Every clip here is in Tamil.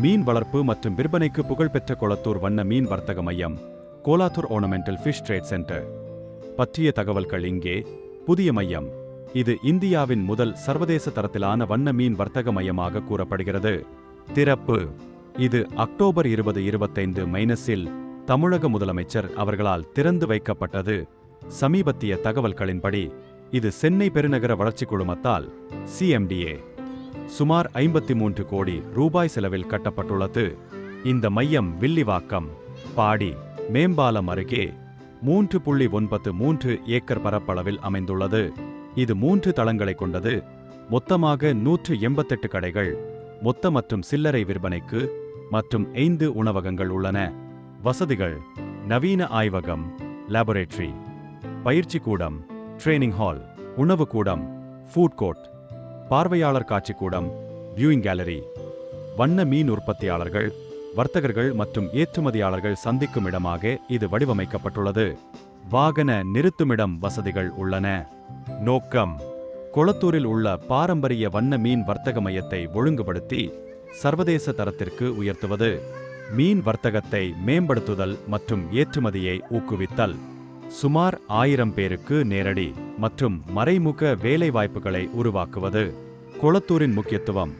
மீன் வளர்ப்பு மற்றும் விற்பனைக்கு புகழ்பெற்ற கொளத்தூர் வண்ண மீன் வர்த்தக மையம் Kolathur ornamental fish trade centre பற்றிய தகவல்கள் இங்கே. புதிய மையம். இது இந்தியாவின் முதல் சர்வதேச தரத்திலான வண்ண மீன் வர்த்தக மையமாக கூறப்படுகிறது. திறப்பு. இது அக்டோபர் இருபது இருபத்தைந்து மைனஸில் தமிழக முதலமைச்சர் அவர்களால் திறந்து வைக்கப்பட்டது. சமீபத்திய தகவல்களின்படி இது சென்னை பெருநகர வளர்ச்சிக் குழுமத்தால் சிஎம்டிஏ சுமார் ஐம்பத்தி மூன்று கோடி ரூபாய் செலவில் கட்டப்பட்டுள்ளது. இந்த மையம் வில்லிவாக்கம் பாடி மேம்பாலம் அருகே மூன்று புள்ளி ஒன்பது மூன்று ஏக்கர் பரப்பளவில் அமைந்துள்ளது. இது மூன்று தளங்களை கொண்டது. மொத்தமாக நூற்று எண்பத்தெட்டு கடைகள் மொத்த மற்றும் சில்லறை விற்பனைக்கு மற்றும் ஐந்து உணவகங்கள் உள்ளன. வசதிகள் நவீன ஆய்வகம் லேபரேட்டரி பயிற்சி கூடம் ட்ரெய்னிங் ஹால் உணவு கூடம் ஃபுட் கோர்ட் பார்வையாளர் காட்சி கூடம் வியூயிங் கேலரி வண்ண மீன் உற்பத்தியாளர்கள் வர்த்தகர்கள் மற்றும் ஏற்றுமதியாளர்கள் சந்திக்கும் இடமாக இது வடிவமைக்கப்பட்டுள்ளது. வாகன நிறுத்துமிடம் வசதிகள் உள்ளன. நோக்கம் கொளத்தூரில் உள்ள பாரம்பரிய வண்ண மீன் வர்த்தக மையத்தை ஒழுங்குபடுத்தி சர்வதேச தரத்திற்கு உயர்த்துவது மீன் வர்த்தகத்தை மேம்படுத்துதல் மற்றும் ஏற்றுமதியை ஊக்குவித்தல். சுமார் ஆயிரம் பேருக்கு நேரடி மற்றும் மறைமுக வேலைவாய்ப்புகளை உருவாக்குவது கொளத்தூரின் முக்கியத்துவம்.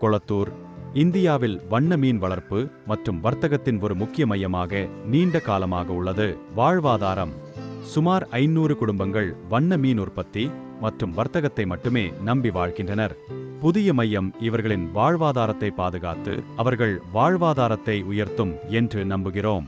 கொளத்தூர் இந்தியாவில் வண்ண மீன் வளர்ப்பு மற்றும் வர்த்தகத்தின் ஒரு முக்கிய மையமாக நீண்ட காலமாக உள்ளது. வாழ்வாதாரம் சுமார் ஐநூறு குடும்பங்கள் வண்ண மீன் உற்பத்தி மற்றும் வர்த்தகத்தை மட்டுமே நம்பி வாழ்கின்றனர். புதிய மையம் இவர்களின் வாழ்வாதாரத்தை பாதுகாத்து அவர்கள் வாழ்வாதாரத்தை உயர்த்தும் என்று நம்புகிறோம்.